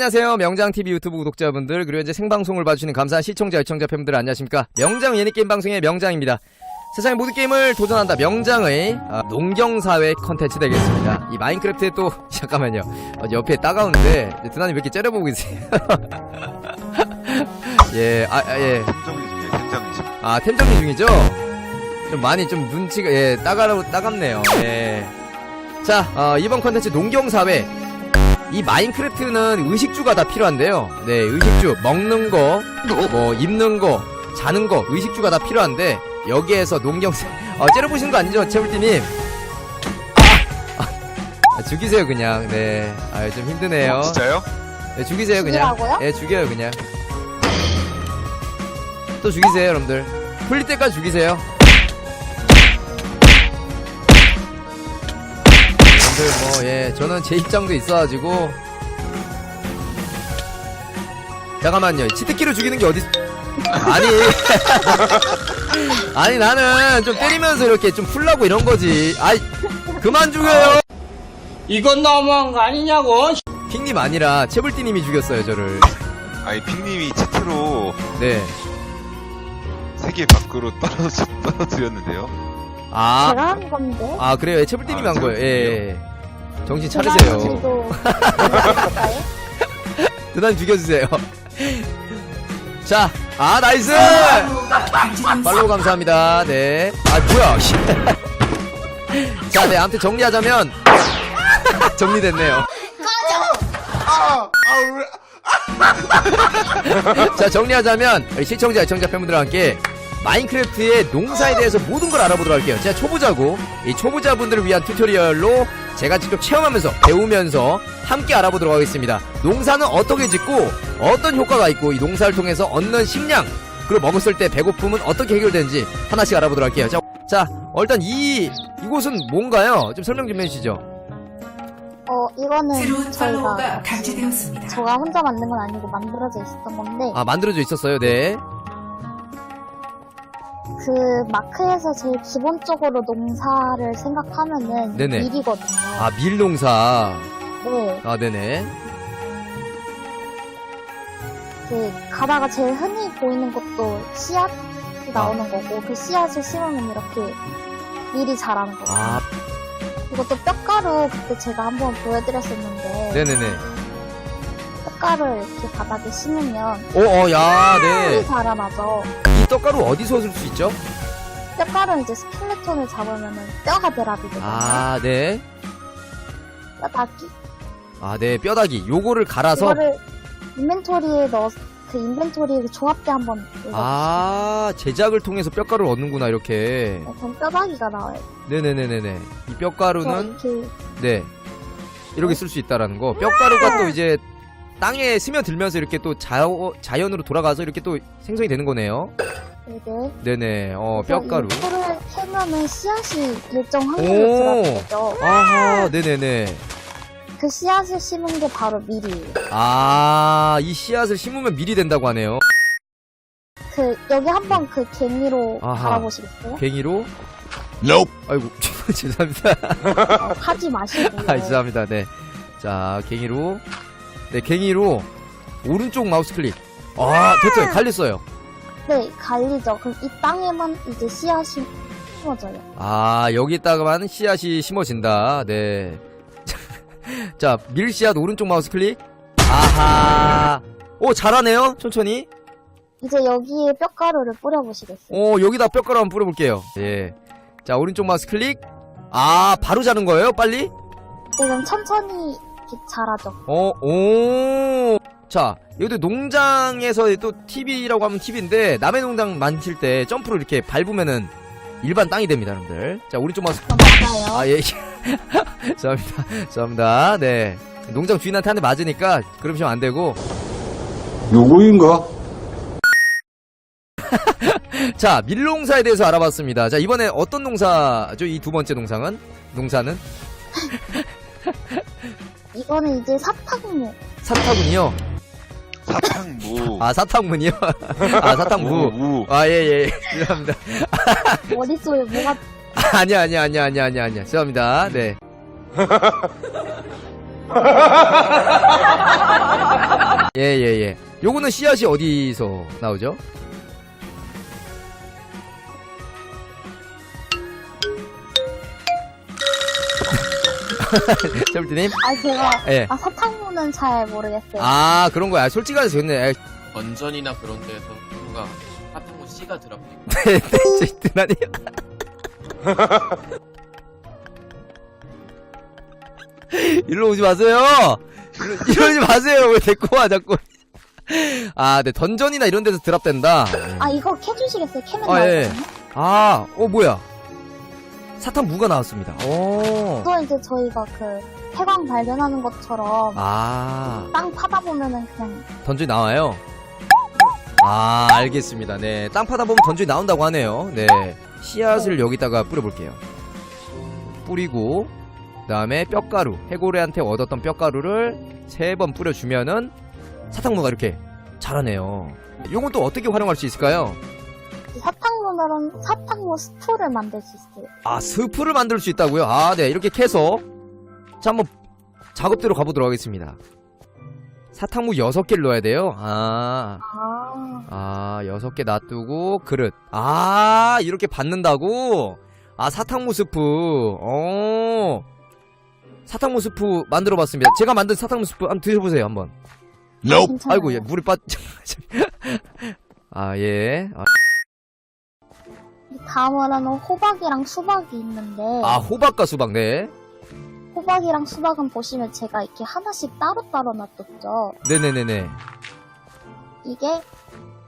안녕하세요. 명장TV 유튜브 구독자분들, 그리고 이제 생방송을 봐주시는 감사한 시청자, 시청자 팬분들 안녕하십니까. 명장 예능게임 방송의 명장입니다. 세상의 모든 게임을 도전한다. 명장의 아, 농경사회 컨텐츠 되겠습니다. 이 마인크래프트에 또, 잠깐만요. 어, 옆에 따가운데, 드나님 왜 이렇게 째려보고 계세요? 예, 아, 아, 예. 템정리 템정리 중. 아, 템 정리 중이죠? 좀 많이 좀 눈치가, 예, 따가라고, 따갑네요. 예. 자, 어, 이번 컨텐츠 농경사회. 이 마인크래프트는 의식주가 다 필요한데요. 네, 의식주. 먹는 거, 뭐, 입는 거, 자는 거, 의식주가 다 필요한데, 여기에서 농경사, 어, 째려보시는 거 아니죠? 채불띠님? 아! 아, 죽이세요, 그냥. 네. 아, 좀 힘드네요. 어, 진짜요? 네, 죽이세요, 그냥. 죽이라고요? 예, 죽여요, 그냥. 또 죽이세요, 여러분들. 풀릴 때까지 죽이세요. 여러분들, 뭐, 예, 저는 제 입장도 있어가지고. 잠깐만요. 치트키로 죽이는 게 어디, 아니. 아니, 나는 좀 때리면서 이렇게 좀 풀라고 이런 거지. 아이, 그만 죽여요! 이건 너무한 거 아니냐고. 킹님 아니라 채불띠님이 죽였어요, 저를. 아니, 핑님이 채트로 네. 세계 밖으로 떨어져, 떨어뜨렸는데요. 아, 제가 한 건데. 아 그래요? 채불띠님이 아, 한 거예요. 예, 예. 정신 차리세요. 드단 죽여주세요. 자, 아 나이스. 팔로우 감사합니다. 네. 아 뭐야? 씨. 자, 네. 아무튼 정리하자면 정리됐네요. 자, 정리하자면 우리 시청자, 시청자 팬분들과 함께 마인크래프트의 농사에 대해서 모든 걸 알아보도록 할게요. 제가 초보자고 이 초보자분들을 위한 튜토리얼로 제가 직접 체험하면서 배우면서 함께 알아보도록 하겠습니다. 농사는 어떻게 짓고 어떤 효과가 있고 이 농사를 통해서 얻는 식량 그리고 먹었을 때 배고픔은 어떻게 해결되는지 하나씩 알아보도록 할게요. 자, 자 어, 일단 이 이곳은 뭔가요? 좀 설명 좀 해주시죠. 어, 이거는 새로운 팔로워가 저희가 감지되었습니다. 저가 혼자 만든 건 아니고 만들어져 있었던 건데 아 만들어져 있었어요. 네. 그 마크에서 제일 기본적으로 농사를 생각하면은 네네. 밀이거든요. 아 밀농사. 네, 아 네네. 그 가다가 제일 흔히 보이는 것도 씨앗 이 나오는 거고 그 씨앗을 심으면 이렇게 밀이 자라는 거예요. 아 이것도 뼈가루 그때 제가 한번 보여드렸었는데 네네네. 뼈가루 이렇게 바닥에 심으면 오 어야 밀이 네. 자라나죠. 이 떡가루 어디서 쓸 수 있죠? 뼈가루는 이제 스켈레톤을 잡으면은 뼈가 드랍이거든요. 아 네. 뼈다귀. 아 네. 뼈다귀. 요거를 갈아서 이거를 인벤토리에 넣어 그 인벤토리 그 조합대 한번 읽어. 아 제작을 통해서 뼈가루를 얻는구나 이렇게. 그럼 뼈다귀가 나와요. 네네네네네. 이 뼈가루는 이렇게 네 이렇게 쓸 수 있다라는 거. 뼈가루가 또 이제 땅에 스며들면서 이렇게 또 자, 자연으로 돌아가서 이렇게 또 생성이 되는 거네요. 네네. 네네. 어 뼈가루. 이 풀을 캐면은 씨앗이 일정 오. 확률로 들어가죠. 아하 네네네. 그 씨앗을 심은 게 바로 밀이에요. 아 이 씨앗을 심으면 밀이 된다고 하네요. 그 여기 한번 그 갱이로 아하. 갈아보시겠어요? 갱이로. 아이고 죄송합니다. 어, 하지 마시고요. 아 죄송합니다. 네. 자 갱이로. 네 갱이로 오른쪽 마우스 클릭. 아 됐어요. 갈렸어요. 네, 갈리죠. 그럼 이 땅에만 이제 씨앗이 심어져요. 아 여기다가만 씨앗이 심어진다. 네. 자 밀씨앗 오른쪽 마우스 클릭. 아하. 오 잘하네요. 천천히. 이제 여기에 뼈가루를 뿌려보시겠어요? 오 여기다 뼈가루 한번 뿌려볼게요. 예. 자 오른쪽 마우스 클릭. 아 바로 자는 거예요? 빨리? 네, 그럼 천천히 이렇게 자라죠. 어, 오. 자, 여기도 농장에서 또 TV라고 하면 TV인데, 남의 농장 만질 때 점프로 이렇게 밟으면은 일반 땅이 됩니다, 여러분들. 자, 오른쪽 마우스. 그럼 맞아요. 아, 예. 죄송합니다. 죄송합니다. 네. 농장 주인한테 한 대 맞으니까, 그러시면 안 되고. 누구인가? 자, 밀농사에 대해서 알아봤습니다. 자, 이번에 어떤 농사죠? 이 두 번째 농장은? 농사는? 이거는 이제 사탕무. 사타군이요. 사탕무. 아, 사탕문이요? 아, 사탕무. 무. 아, 예, 예. 죄송합니다. 머릿속에 뭐가 아니야, 아니야, 아니야, 아니야, 아니야, 아니야. 죄송합니다. 네. 예, 예, 예. 요거는 씨앗이 어디서 나오죠? 셀프님? 아, 제가, 예. 아, 사탕무는 잘 모르겠어요. 아, 그런 거야. 솔직하게 좋네. 던전이나 그런 데서 누가 하필 씨가 들어가고 제이트나니? 일로 오지 마세요! 일로, 이러지 마세요! 왜 데리고 와, 자꾸. 아, 네, 던전이나 이런 데서 드랍된다. 아, 이거 캐주시겠어요? 캐면 아, 예. 나오거든요? 아, 어, 뭐야. 사탕 무가 나왔습니다. 오. 또 이제 저희가 그, 태광 발견하는 것처럼, 아, 땅 파다 보면은 그냥, 던전이 나와요? 아, 알겠습니다. 네. 땅 파다 보면 던전이 나온다고 하네요. 네. 씨앗을 여기다가 뿌려볼게요. 뿌리고, 그 다음에 뼈가루. 해고래한테 얻었던 뼈가루를 세 번 뿌려주면은 사탕무가 이렇게 자라네요. 요건 또 어떻게 활용할 수 있을까요? 사탕 무는 사탕무 스프를 만들 수 있어요. 아, 스프를 만들 수 있다고요? 아, 네. 이렇게 캐서. 자, 한번 작업대로 가보도록 하겠습니다. 사탕무 6개를 넣어야 돼요. 아, 아, 아, 6개 놔두고, 그릇. 아, 이렇게 받는다고? 아, 사탕무 스프. 어. 사탕무 스프 만들어 봤습니다. 제가 만든 사탕무 스프 한번 드셔보세요, 한번. 괜찮아요. 아이고, 예, 물이 빠, 아, 예. 아, 다음으로는 호박이랑 수박이 있는데, 아, 호박과 수박, 네. 호박이랑 수박은 보시면 제가 이렇게 하나씩 따로따로 놔뒀죠. 네네네네. 이게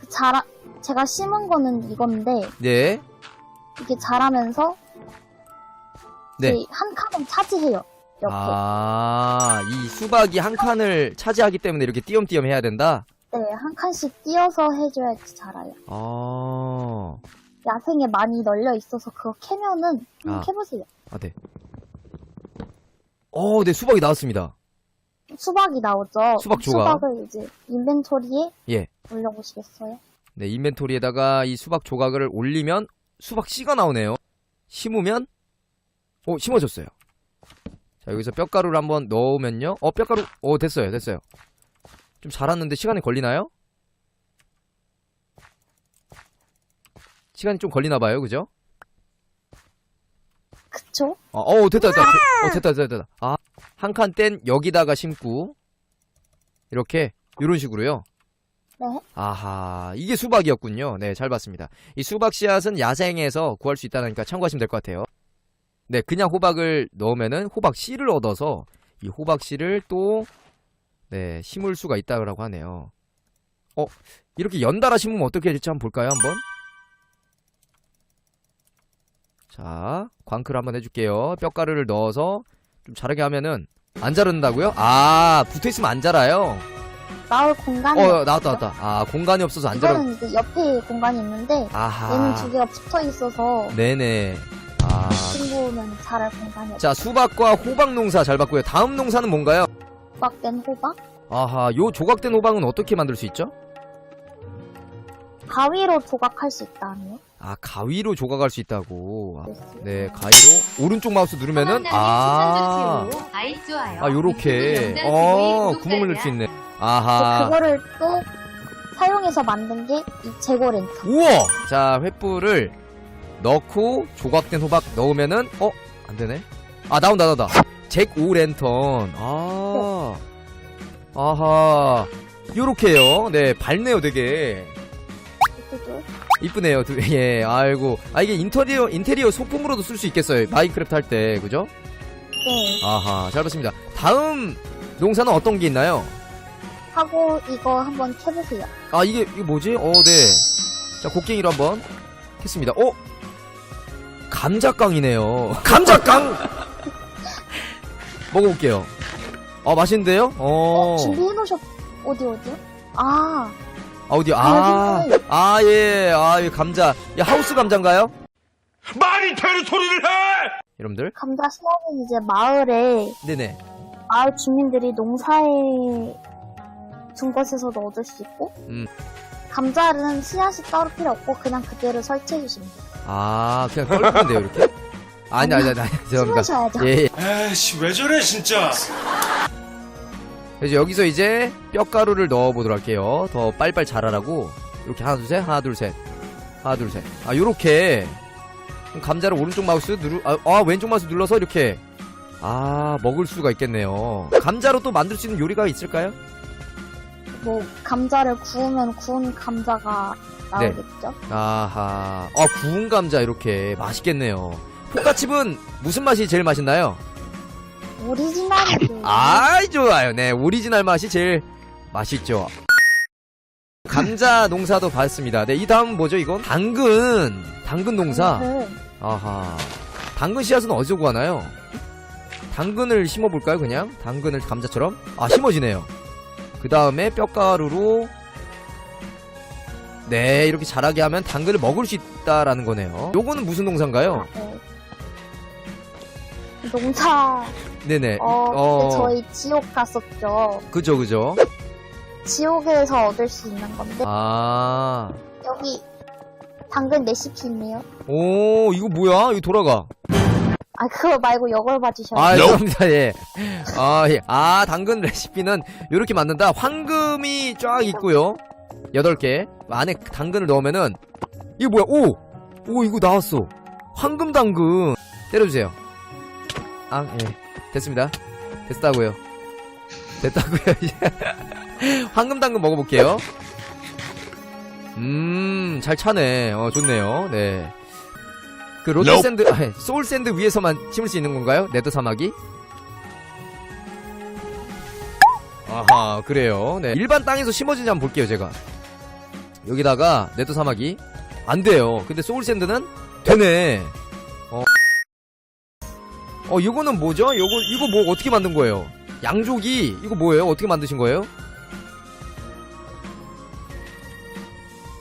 그 자라 제가 심은 거는 이건데 네. 이게 자라면서 네. 이한 칸을 차지해요. 이렇게. 아, 이 수박이 한 칸을 차지하기 때문에 이렇게 띄엄띄엄 해야 된다? 네, 한 칸씩 띄어서 해줘야지 자라요. 아, 야생에 많이 널려 있어서 그거 캐면은 한번 아. 캐보세요. 아, 네. 어, 네, 수박이 나왔습니다. 수박이 나오죠. 수박 조각. 수박을 이제 인벤토리에 예. 올려보시겠어요? 네, 인벤토리에다가 이 수박 조각을 올리면 수박 씨가 나오네요. 심으면, 오, 심어졌어요. 자, 여기서 뼈가루를 한번 넣으면요. 어, 뼈가루, 오, 됐어요, 됐어요. 좀 자랐는데 시간이 걸리나요? 시간이 좀 걸리나 봐요, 그죠? 그쵸? 어, 어 됐다, 됐다. 어, 됐다, 됐다, 됐다. 아, 한 칸 뗀 여기다가 심고, 이렇게, 요런 식으로요. 네. 아하, 이게 수박이었군요. 네, 잘 봤습니다. 이 수박 씨앗은 야생에서 구할 수 있다니까 참고하시면 될 것 같아요. 네, 그냥 호박을 넣으면은 호박 씨를 얻어서 이 호박 씨를 또, 네, 심을 수가 있다고 하네요. 어, 이렇게 연달아 심으면 어떻게 될지 한번 볼까요, 한번? 자, 광클 한번 해줄게요. 뼈가루를 넣어서 좀 자라게 하면은 안 자른다고요? 아, 붙어있으면 안 자라요? 나올 공간이 어. 나왔다, 나왔다. 아, 공간이 없어서 안 자라. 이거는 이제 옆에 공간이 있는데 얘는 아하. 두 개가 붙어 있어서 네네. 아. 친구는 자랄 공간이 없어. 자, 수박과 호박 농사 잘 봤고요. 다음 농사는 뭔가요? 수박된 호박? 아하, 요 조각된 호박은 어떻게 만들 수 있죠? 가위로 조각할 수 있다네요. 아, 가위로 조각할 수 있다고. 아. 네, 가위로. 오른쪽 마우스 누르면은, 아. 아, 요렇게. 어, 구멍을 넣을 수 있네. 아하. 그거를 또 사용해서 만든 게 이 재고 랜턴. 우와! 자, 횃불을 넣고 조각된 호박 넣으면은 어? 안 되네. 아, 나온다, 나온다. 잭오 랜턴. 아. 아하. 요렇게요. 네, 밝네요, 되게. 이쁘네요. 두- 예, 아이고. 아, 이게 인테리어, 인테리어 소품으로도 쓸 수 있겠어요. 마인크래프트 할 때, 그죠? 네. 아하, 잘 봤습니다. 다음 농사는 어떤 게 있나요? 하고 이거 한번 캐보세요. 아, 이게, 이게 뭐지? 어, 네. 자, 곡괭이로 한번 했습니다. 어? 감자깡이네요. 감자깡! 먹어볼게요. 아, 맛있는데요? 어. 어, 준비해놓으셨, 어디, 어디요? 아, 아, 어디, 아. 아, 예. 아, 이 감자. 이 하우스 감자인가요? 말이 되는 소리를 해! 여러분들? 감자 씨앗은 이제 마을에, 네네. 마을 주민들이 농사에 준 것에서도 얻을 수 있고, 음. 감자는 씨앗이 따로 필요 없고, 그냥 그대로 설치해 주시면 돼요. 아, 그냥 썰는데요, 이렇게? 아니, 아니, 아니, 아니, 죄송합니다. 심으셔야죠. 예, 예. 에이씨, 왜 저래, 진짜! 그래서 여기서 이제 뼈가루를 넣어보도록 할게요. 더 빨빨 자라라고. 이렇게 하나, 둘, 셋, 하나, 둘, 셋. 하나, 둘, 셋. 아, 요렇게. 감자를 오른쪽 마우스 누르, 아, 아, 왼쪽 마우스 눌러서 이렇게. 아, 먹을 수가 있겠네요. 감자로 또 만들 수 있는 요리가 있을까요? 뭐 감자를 구우면 구운 감자가 네. 나오겠죠? 아하. 아, 구운 감자 이렇게 맛있겠네요. 포카칩은 무슨 맛이 제일 맛있나요? 오리지널이죠. 아이, 좋아요. 네, 오리지널 맛이 제일 맛있죠. 감자 농사도 봤습니다. 네, 이 다음 뭐죠, 이건? 당근. 당근 농사. 네. 아하. 당근 씨앗은 어디서 구하나요? 당근을 심어볼까요, 그냥? 당근을 감자처럼? 아, 심어지네요. 그 다음에 뼈가루로, 네, 이렇게 자라게 하면 당근을 먹을 수 있다라는 거네요. 요거는 무슨 농사인가요? 네. 농사 네네. 어, 어. 그때 저희 지옥 갔었죠. 그죠, 그죠. 지옥에서 얻을 수 있는 건데 아. 여기 당근 레시피 있네요. 오, 이거 뭐야? 이거 돌아가. 아 그거 말고 이걸 봐주셔야 아, 돼요. 죄송합니다, 예. 아, 예. 아, 당근 레시피는 이렇게 만든다. 황금이 쫙 있고요. 8개. 안에 당근을 넣으면은, 이거 뭐야? 오! 오, 이거 나왔어. 황금 당근. 때려주세요. 아, 예. 됐습니다. 됐다고요. 됐다고요. 황금 당근 먹어볼게요. 음, 잘 차네. 어, 좋네요. 네. 그 롯데 샌드, 아, 소울 샌드 위에서만 심을 수 있는 건가요? 네더 사마귀? 아하, 그래요. 네. 일반 땅에서 심어지는지 한번 볼게요, 제가. 여기다가 네더 사마귀. 안 돼요. 근데 소울 샌드는 되네. 어. 어, 이거는 뭐죠? 요거, 이거 뭐 어떻게 만든 거예요? 양조기, 이거 뭐예요? 어떻게 만드신 거예요?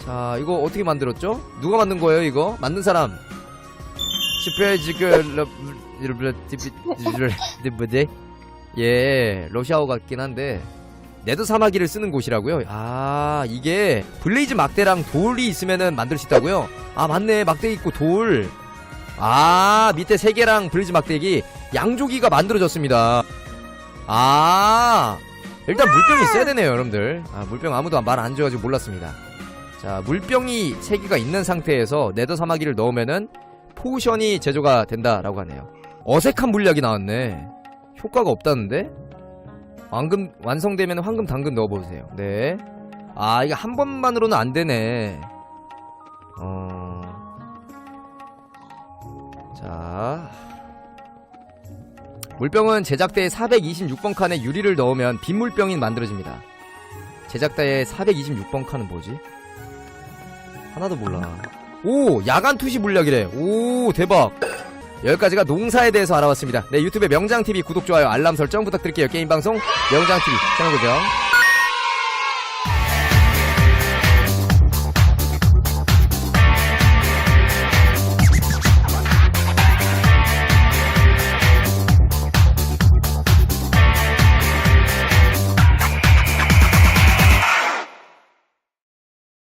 자, 이거 어떻게 만들었죠? 누가 만든 거예요, 이거? 만든 사람. 예, 러시아어 같긴 한데 네더 사마귀를 쓰는 곳이라고요. 아, 이게 블레이즈 막대랑 돌이 있으면은 만들 수 있다고요? 아, 맞네. 막대 있고 돌. 아, 밑에 세 개랑 블레이즈 막대기 양조기가 만들어졌습니다. 아, 일단 물병이 있어야 되네요, 여러분들. 아, 물병 아무도 말 안 줘가지고 몰랐습니다. 자, 물병이 세 개가 있는 상태에서 네더 사마귀를 넣으면은 포션이 제조가 된다라고 하네요. 어색한 물약이 나왔네. 효과가 없다는데? 황금 완성되면 황금 당근 넣어보세요. 네. 아 이게 한 번만으로는 안 되네. 어. 자. 물병은 제작대에 426번 칸에 유리를 넣으면 빈물병이 만들어집니다. 제작대에 426번 칸은 뭐지? 하나도 몰라. 오 야간 투시 물약이래 오 대박 여기까지가 농사에 대해서 알아봤습니다 네 유튜브에 명장TV 구독 좋아요 알람 설정 부탁드릴게요 게임방송 명장TV 채널 고정